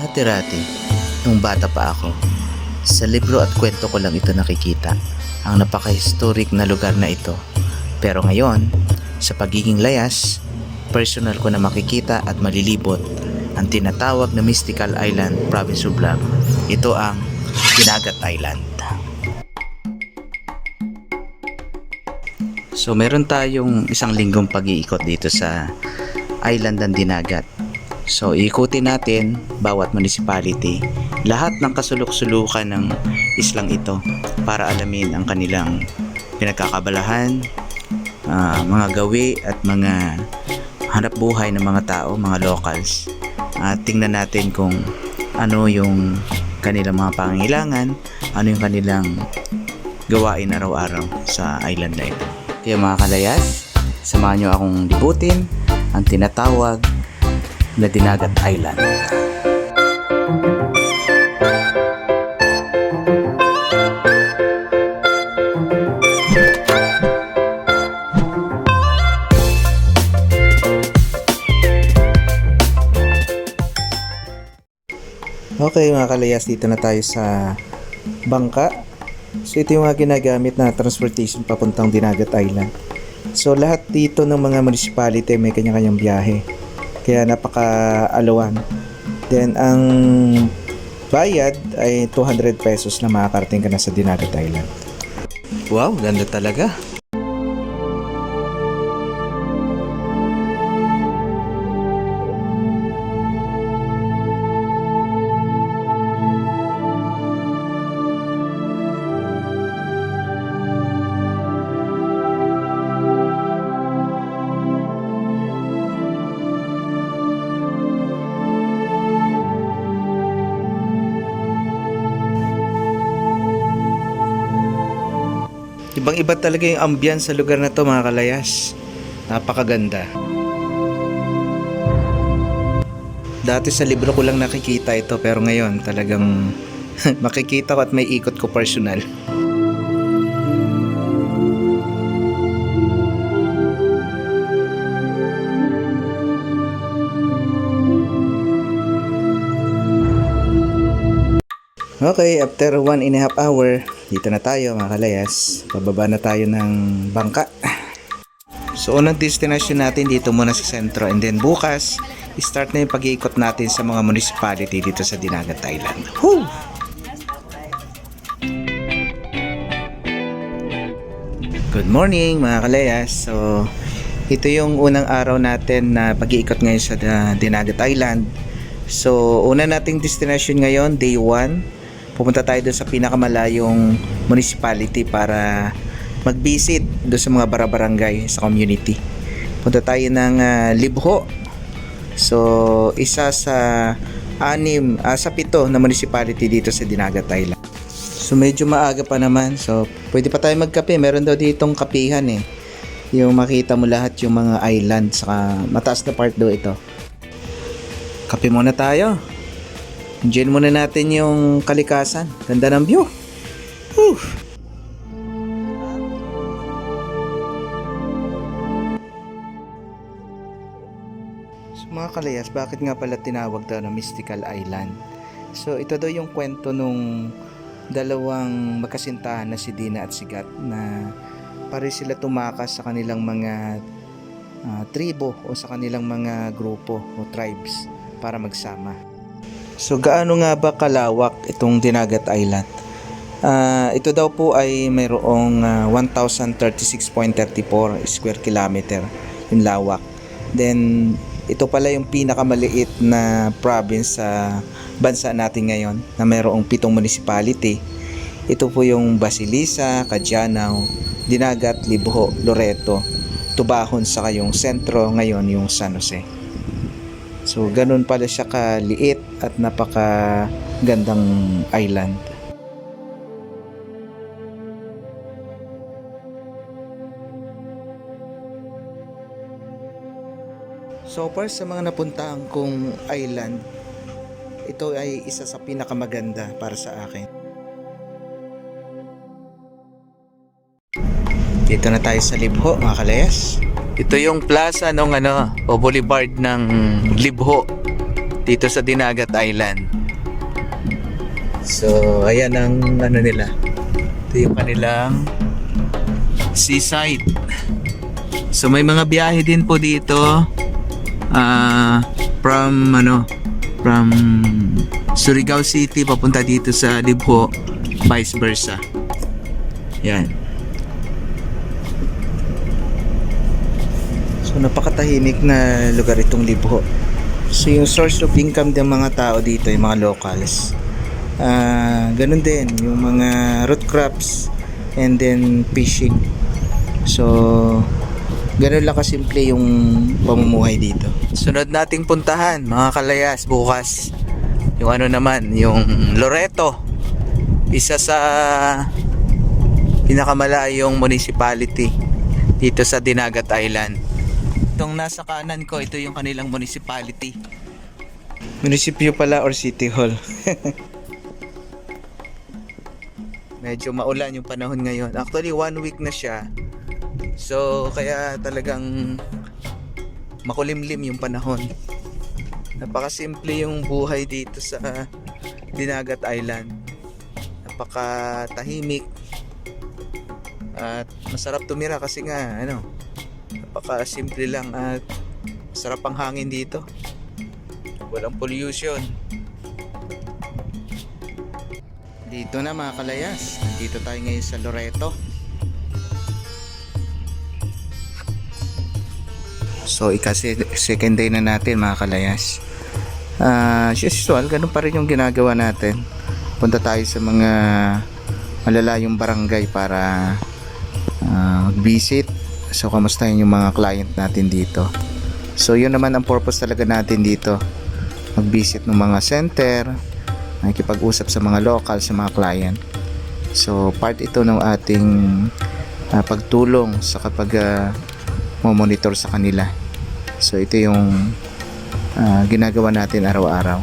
Dati-rati, nung bata pa ako, sa libro at kwento ko lang ito nakikita, ang napaka-historic na lugar na ito. Pero ngayon, sa pagiging layas, personal ko na makikita at malilibot ang tinatawag na Mystical Island, Province of Blam. Ito ang Dinagat Island. So meron tayong isang linggong pag-iikot dito sa Island ng Dinagat. So iikutin natin bawat municipality, lahat ng kasulok-sulukan ng islang ito para alamin ang kanilang pinagkakabalahan, ah, mga gawi at mga hanap buhay ng mga tao, mga locals. At tingnan natin kung ano yung kanilang mga pangangailangan, ano yung kanilang gawain araw-araw sa island ito. Kaya mga kalayas, samahan nyo akong libutin ang tinatawag na Dinagat Island. Okay mga kalayas, dito na tayo sa bangka. So ito yung mga ginagamit na transportation papuntang Dinagat Island. So lahat dito ng mga municipality may kanya-kanyang biyahe. Kaya napaka-alawan. Then ang bayad ay 200 pesos na makakarating ka na sa Dinagat Island. Wow, ganda talaga. Ibang iba talaga yung ambience sa lugar na to mga kalayas. Napakaganda. Dati sa libro ko lang nakikita ito pero ngayon talagang makikita ko at may ikot ko personal. Okay, after one and a half hour, dito na tayo mga kalayas. Pababa na tayo ng bangka. So, unang destination natin dito muna sa sentro and then bukas, start na yung pag-iikot natin sa mga municipality dito sa Dinagat Island. Woo! Good morning mga kalayas. So, ito yung unang araw natin na pag-iikot ngayon sa uh, Dinagat Island. So, una nating destination ngayon, day 1. Pupunta tayo doon sa pinakamalayong municipality para mag-visit doon sa mga barabarangay sa community. Punta tayo ng ah, Libho. So, isa sa anim, ah, sa pito na municipality dito sa Dinagat Island. So, medyo maaga pa naman. So, pwede pa tayo magkape. Meron daw ditong kapihan eh. Yung makita mo lahat yung mga island saka mataas na part daw ito. Kape muna tayo. Enjoy muna natin yung kalikasan. Ganda ng view. Whew. So mga kalayas, bakit nga pala tinawag daw na Mystical Island? So ito daw yung kwento nung dalawang magkasintahan na si Dina at si Gat na pare sila tumakas sa kanilang mga ah, tribo o sa kanilang mga grupo o tribes para magsama. So gaano nga ba kalawak itong Dinagat Island? Ah, ito daw po ay mayroong ah, 1036.34 square kilometer yung lawak. Then ito pala yung pinakamaliit na province sa bansa natin ngayon na mayroong pitong municipality. Ito po yung Basilisa, Cadianao, Dinagat, Libho, Loreto, Tubahon sa yung sentro ngayon yung San Jose. So, ganun pala siya kaliit at napaka gandang island. So far sa mga napuntahan kong island, ito ay isa sa pinakamaganda para sa akin. Dito na tayo sa Libho, mga kalayas. Ito yung plaza nung ano, o boulevard ng Libho. Dito sa Dinagat Island. So, ayan ang ano nila. Ito yung kanilang seaside. So, may mga biyahe din po dito ah from ano from Surigao City papunta dito sa Libho vice versa. Yan. So napakatahimik na lugar itong Libho. So yung source of income ng mga tao dito, yung mga locals. Ah, ganun din yung mga root crops and then fishing. So ganun lang kasimple yung pamumuhay dito. Sunod nating puntahan mga kalayas bukas. Yung ano naman, yung Loreto. Isa sa pinakamalayong municipality dito sa Dinagat Island. Itong nasa kanan ko, ito yung kanilang municipality. Munisipyo pala or city hall. Medyo maulan yung panahon ngayon. Actually, one week na siya. So, kaya talagang makulimlim yung panahon. Napakasimple yung buhay dito sa Dinagat Island. Napakatahimik. At masarap tumira kasi nga, ano, napaka-simple lang at sarap ang hangin dito. Walang pollution. Dito na mga kalayas. Dito tayo ngayon sa Loreto. So, ikasi second day na natin mga kalayas. Ah, as usual, ganun pa rin yung ginagawa natin. Punta tayo sa mga malalayong barangay para ah, mag-visit. So, kamustahin yung mga client natin dito. So, yun naman ang purpose talaga natin dito. Mag-visit ng mga center, nakikipag-usap sa mga local, sa mga client. So, part ito ng ating ah, pagtulong sa kapag ah, monitor sa kanila. So, ito yung ah, ginagawa natin araw-araw.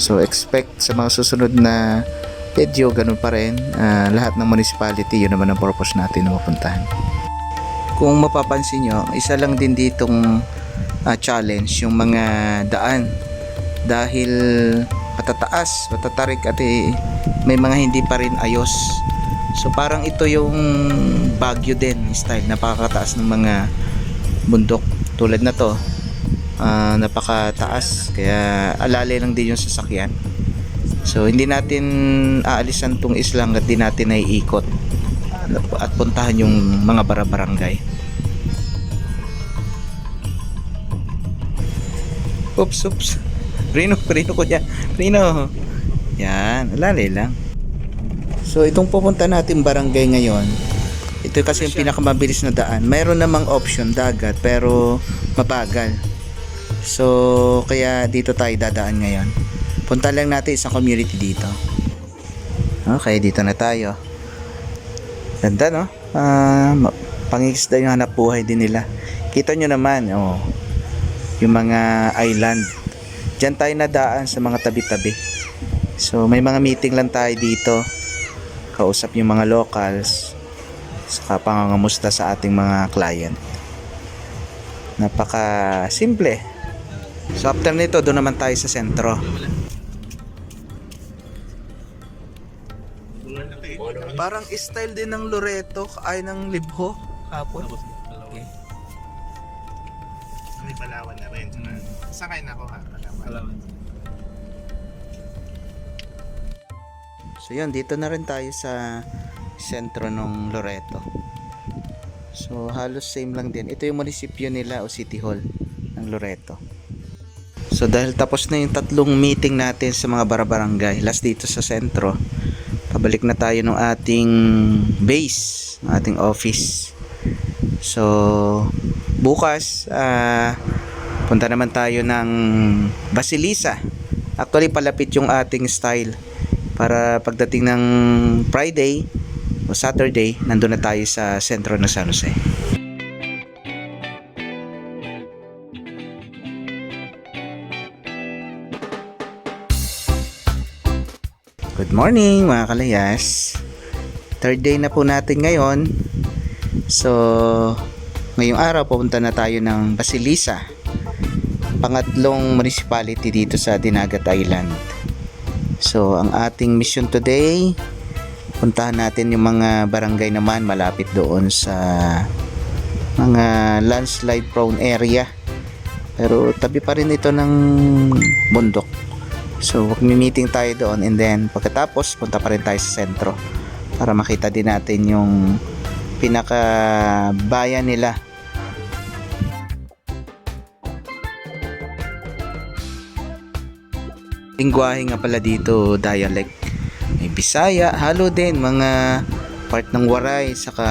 So, expect sa mga susunod na video, ganun pa rin. Ah, lahat ng municipality, yun naman ang purpose natin na mapuntahan. Kung mapapansin nyo, isa lang din ditong ah, challenge, yung mga daan. Dahil matataas, matatarik at eh, may mga hindi pa rin ayos. So parang ito yung Baguio din style, napakataas ng mga bundok tulad na to. ah, napakataas kaya alali lang din yung sasakyan. So hindi natin aalisan tong islang at di natin naiikot at puntahan yung mga barabarangay. Oops, oops. Prino, prino ko yan. Prino. Yan, alali lang. So itong pupunta natin barangay ngayon, ito kasi yung pinakamabilis na daan. Mayroon namang option dagat pero mabagal. So kaya dito tayo dadaan ngayon. Punta lang natin sa community dito. Okay, dito na tayo. Ganda no? Ma- pangingisda yung hanap buhay din nila. Kita nyo naman, oh, yung mga island. Diyan tayo nadaan sa mga tabi-tabi. So may mga meeting lang tayo dito. Kausap yung mga locals. Saka pangangamusta sa ating mga client. Napaka simple. So after nito, doon naman tayo sa sentro. Parang style din ng Loreto ay ng Libho hapon. Okay. May Palawan na rin. Sakay na ako ha, Palawan. So yun, dito na rin tayo sa sentro ng Loreto. So halos same lang din. Ito yung munisipyo nila o City Hall ng Loreto. So dahil tapos na yung tatlong meeting natin sa mga barabarangay, last dito sa sentro, pabalik na tayo ng ating base, ng ating office. So bukas, ah, punta naman tayo ng Basilisa. Actually palapit yung ating style para pagdating ng Friday o Saturday, nandun na tayo sa sentro ng San Jose. Good morning mga kalayas. Third day na po natin ngayon. So, ngayong araw pupunta na tayo ng Basilisa. pangatlong municipality dito sa Dinagat Island. So, ang ating mission today, puntahan natin yung mga barangay naman malapit doon sa mga landslide prone area. Pero tabi pa rin ito ng bundok. So, meeting tayo doon and then pagkatapos punta pa rin tayo sa sentro para makita din natin yung pinaka bayan nila. Lingwahe nga pala dito dialect. May Bisaya halo din mga part ng Waray saka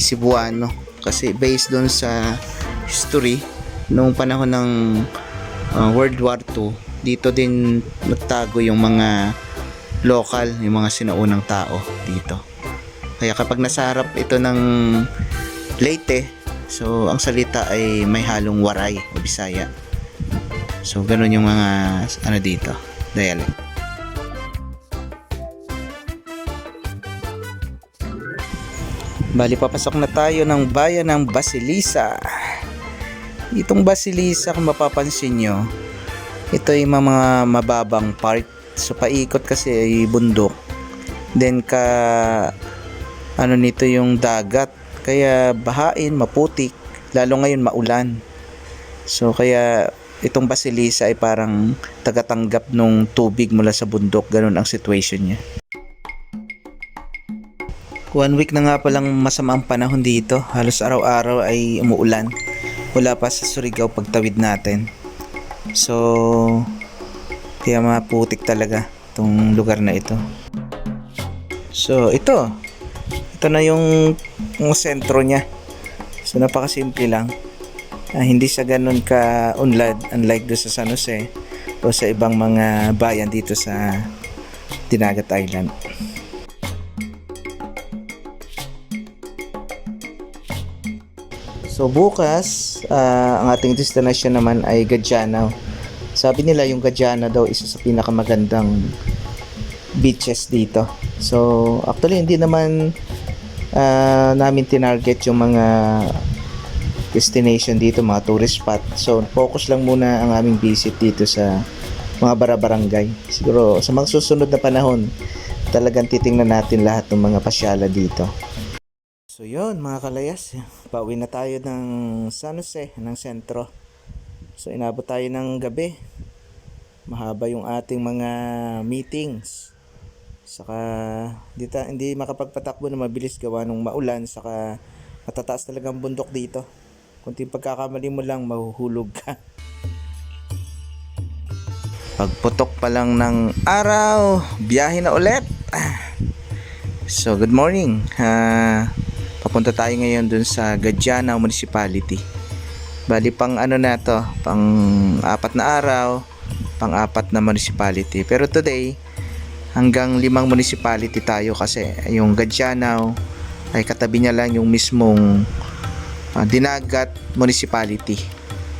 Cebuano. Kasi based doon sa history noong panahon ng uh, World War II dito din nagtago yung mga local yung mga sinaunang tao dito kaya kapag nasa harap ito ng Leyte so ang salita ay may halong Waray o Bisaya So, ganun yung mga, ano dito, dialect. Bali, papasok na tayo ng bayan ng Basilisa. Itong Basilisa, kung mapapansin nyo, ito ay mga mababang part. So, paikot kasi ay bundok. Then, ka, ano nito yung dagat. Kaya, bahain, maputik. Lalo ngayon, maulan. So, kaya, itong Basilisa ay parang tagatanggap nung tubig mula sa bundok. Ganun ang situation niya. One week na nga palang masama ang panahon dito. Halos araw-araw ay umuulan. Wala pa sa Surigao pagtawid natin. So, kaya maputik talaga itong lugar na ito. So, ito. Ito na yung, yung sentro niya. So, napakasimple lang. Ah, hindi siya ganun ka unlad unlike do sa San Jose o sa ibang mga bayan dito sa Dinagat Island. So bukas, ah, ang ating destination naman ay Gadiana. Sabi nila yung Gadiana daw isa sa pinakamagandang beaches dito. So actually hindi naman ah, namin tinarget yung mga destination dito, mga tourist spot. So, focus lang muna ang aming visit dito sa mga barabarangay. Siguro sa mga susunod na panahon, talagang titingnan natin lahat ng mga pasyala dito. So, yun mga kalayas. Pauwi na tayo ng San Jose, ng sentro. So, inabot tayo ng gabi. Mahaba yung ating mga meetings. Saka, hindi, ta- hindi makapagpatakbo na mabilis gawa nung maulan. Saka, matataas talagang bundok dito. Kunting pagkakamali mo lang, mahuhulog ka. Pagputok pa lang ng araw, biyahe na ulit. So, good morning. Ah, papunta tayo ngayon dun sa Gadiana Municipality. Bali pang ano na to, pang apat na araw, pang apat na municipality. Pero today, hanggang limang municipality tayo kasi yung Gadiana ay katabi niya lang yung mismong ah, Dinagat Municipality.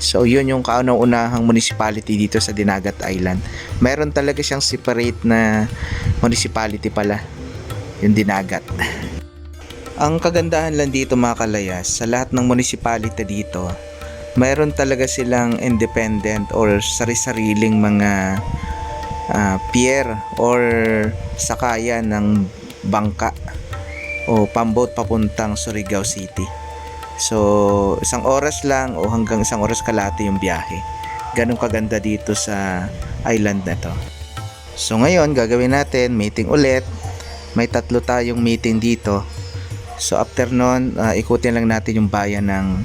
So, yun yung kaunang-unahang municipality dito sa Dinagat Island. Meron talaga siyang separate na municipality pala, yung Dinagat. Ang kagandahan lang dito mga kalayas, sa lahat ng municipality dito, mayroon talaga silang independent or sari-sariling mga ah, pier or sakayan ng bangka o pambot papuntang Surigao City. So, isang oras lang o hanggang isang oras kalahati yung biyahe. Ganun kaganda dito sa island na to. So, ngayon, gagawin natin meeting ulit. May tatlo tayong meeting dito. So, after nun, ah, ikutin lang natin yung bayan ng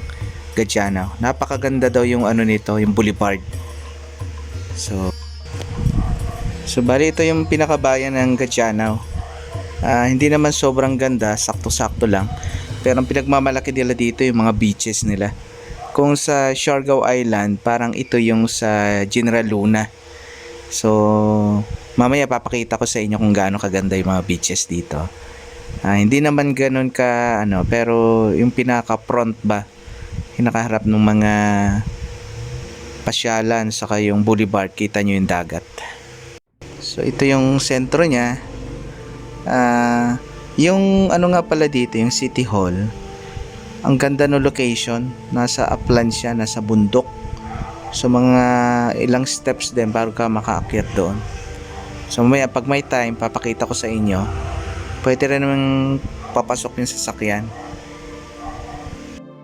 Gadiana. Napakaganda daw yung ano nito, yung boulevard. So, so bali ito yung pinakabayan ng Gadiana. Ah, hindi naman sobrang ganda, sakto-sakto lang. Pero ang pinagmamalaki nila dito yung mga beaches nila. Kung sa Siargao Island, parang ito yung sa General Luna. So, mamaya papakita ko sa inyo kung gaano kaganda yung mga beaches dito. Ah, hindi naman ganun ka ano, pero yung pinaka front ba, pinakaharap ng mga pasyalan saka yung boulevard, kita nyo yung dagat. So, ito yung sentro niya. Ah, yung ano nga pala dito, yung City Hall, ang ganda no location, nasa upland siya, nasa bundok. So mga ilang steps din bago ka makaakyat doon. So mamaya pag may time, papakita ko sa inyo. Pwede rin naman papasok yung sasakyan.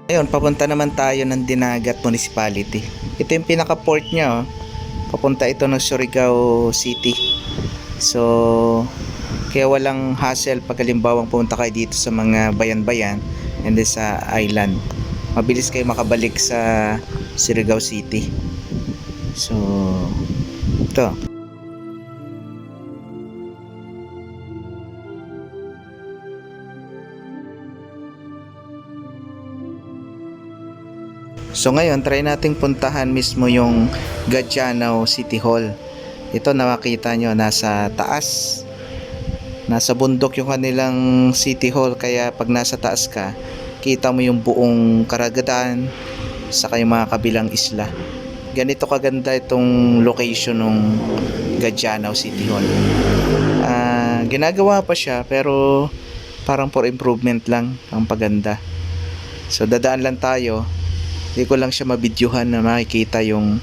Ayun, papunta naman tayo ng Dinagat Municipality. Ito yung pinaka-port niya, oh. Papunta ito ng Surigao City. So, kaya walang hassle pag halimbawang pumunta kayo dito sa mga bayan-bayan and then sa island. Mabilis kayo makabalik sa Surigao City. So, ito. So ngayon, try nating puntahan mismo yung Gatianao City Hall. Ito nakakita nyo, nasa taas. Nasa bundok yung kanilang City Hall, kaya pag nasa taas ka, kita mo yung buong karagatan, saka yung mga kabilang isla. Ganito kaganda itong location ng Gatianao City Hall. Ah, ginagawa pa siya, pero parang for improvement lang ang paganda. So dadaan lang tayo hindi ko lang siya mabidyuhan na makikita yung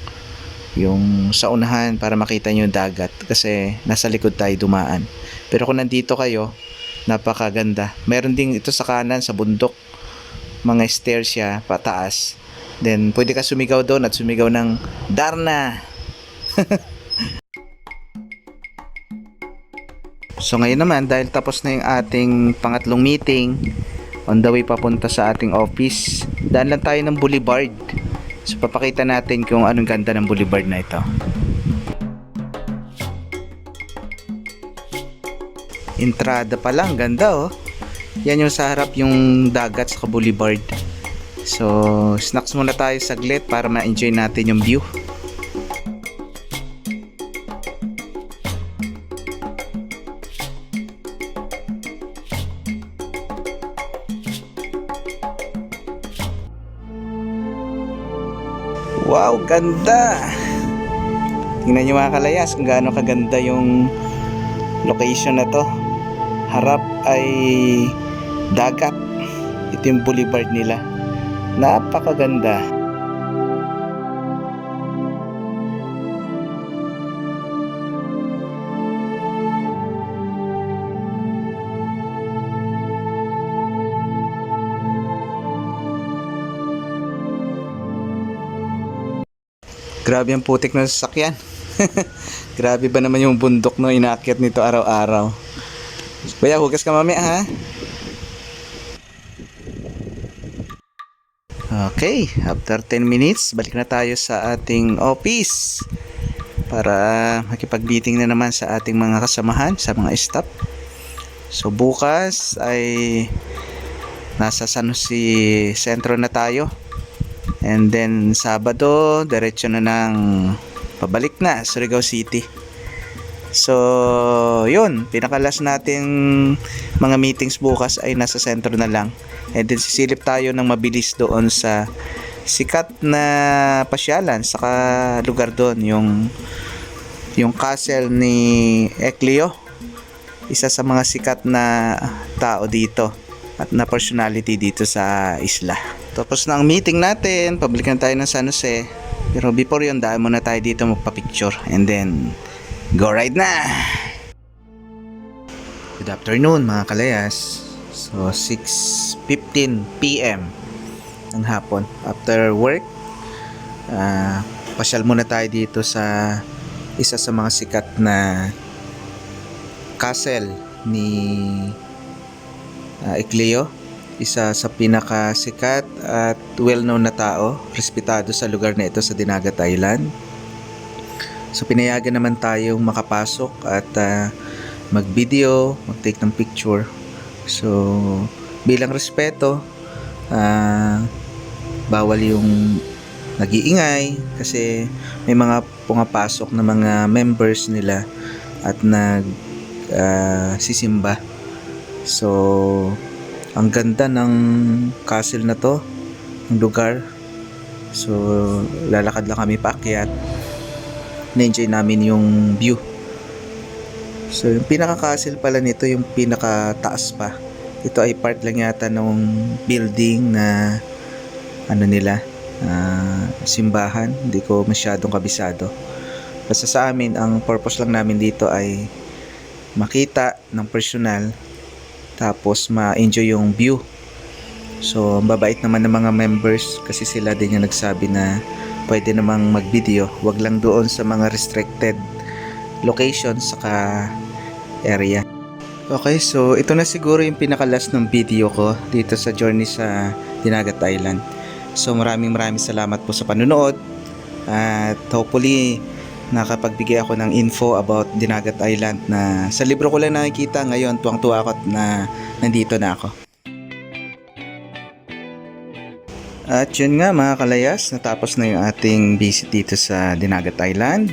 yung sa unahan para makita nyo yung dagat kasi nasa likod tayo dumaan. Pero kung nandito kayo, napakaganda. Meron din ito sa kanan sa bundok. Mga stairs siya pataas. Then pwede ka sumigaw doon at sumigaw ng Darna. so ngayon naman dahil tapos na yung ating pangatlong meeting, on the way papunta sa ating office. Daan lang tayo ng boulevard. So papakita natin kung anong ganda ng boulevard na ito. Entrada pa lang, ganda oh. Yan yung sa harap yung dagat sa boulevard. So, snacks muna tayo saglit para ma-enjoy natin yung view. Wow, ganda! Tingnan nyo mga kalayas kung gaano kaganda yung location na to. Harap ay dagat. Ito yung boulevard nila. Napakaganda. Grabe ang putik ng sasakyan. Grabe ba naman yung bundok no inaakyat nito araw-araw. Kuya, hugas ka mamaya ha. Okay, after 10 minutes, balik na tayo sa ating office para makipag-meeting na naman sa ating mga kasamahan, sa mga staff. So bukas ay nasa San Jose Sentro na tayo. And then Sabado, diretso na ng pabalik na Surigao City. So, yun, pinakalas natin mga meetings bukas ay nasa sentro na lang. And then sisilip tayo ng mabilis doon sa sikat na pasyalan sa lugar doon, yung yung castle ni Eclio. Isa sa mga sikat na tao dito at na personality dito sa isla. Tapos na ang meeting natin, pabalikan tayo ng San Jose. Pero before yun, daan muna tayo dito magpa-picture. And then, go ride na! Good afternoon mga kalayas. So, 6.15 p.m. ng hapon. After work, ah, pasyal muna tayo dito sa isa sa mga sikat na castle ni uh, Ecleo isa sa pinakasikat at well-known na tao, respetado sa lugar na ito sa Dinagat Island. So pinayagan naman tayong makapasok at ah, mag-video, mag-take ng picture. So bilang respeto, ah, bawal yung nag-iingay kasi may mga pumapasok na mga members nila at nag ah, sisimba. So ang ganda ng castle na to, ng lugar. So, lalakad lang kami paakyat. Na-enjoy namin yung view. So, yung pinaka-castle pala nito, yung pinaka-taas pa. Ito ay part lang yata ng building na ano nila, ah, simbahan. Hindi ko masyadong kabisado. Basta sa amin, ang purpose lang namin dito ay makita ng personal tapos ma-enjoy yung view. So, ang babait naman ng mga members kasi sila din yung nagsabi na pwede namang mag-video. Wag lang doon sa mga restricted locations saka area. Okay, so ito na siguro yung pinakalas ng video ko dito sa journey sa Dinagat Island. So maraming maraming salamat po sa panunood at hopefully nakapagbigay ako ng info about Dinagat Island na sa libro ko lang nakikita ngayon tuwang-tuwa ako na nandito na ako. At yun nga mga kalayas, natapos na yung ating visit dito sa Dinagat Island.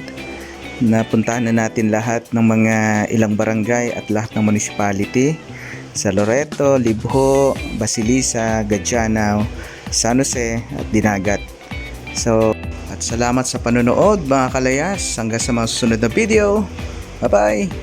Napuntahan na natin lahat ng mga ilang barangay at lahat ng municipality sa Loreto, Libho, Basilisa, Gadianao, San Jose at Dinagat. So, at salamat sa panonood mga kalayas. Hanggang sa mga susunod na video. Bye-bye!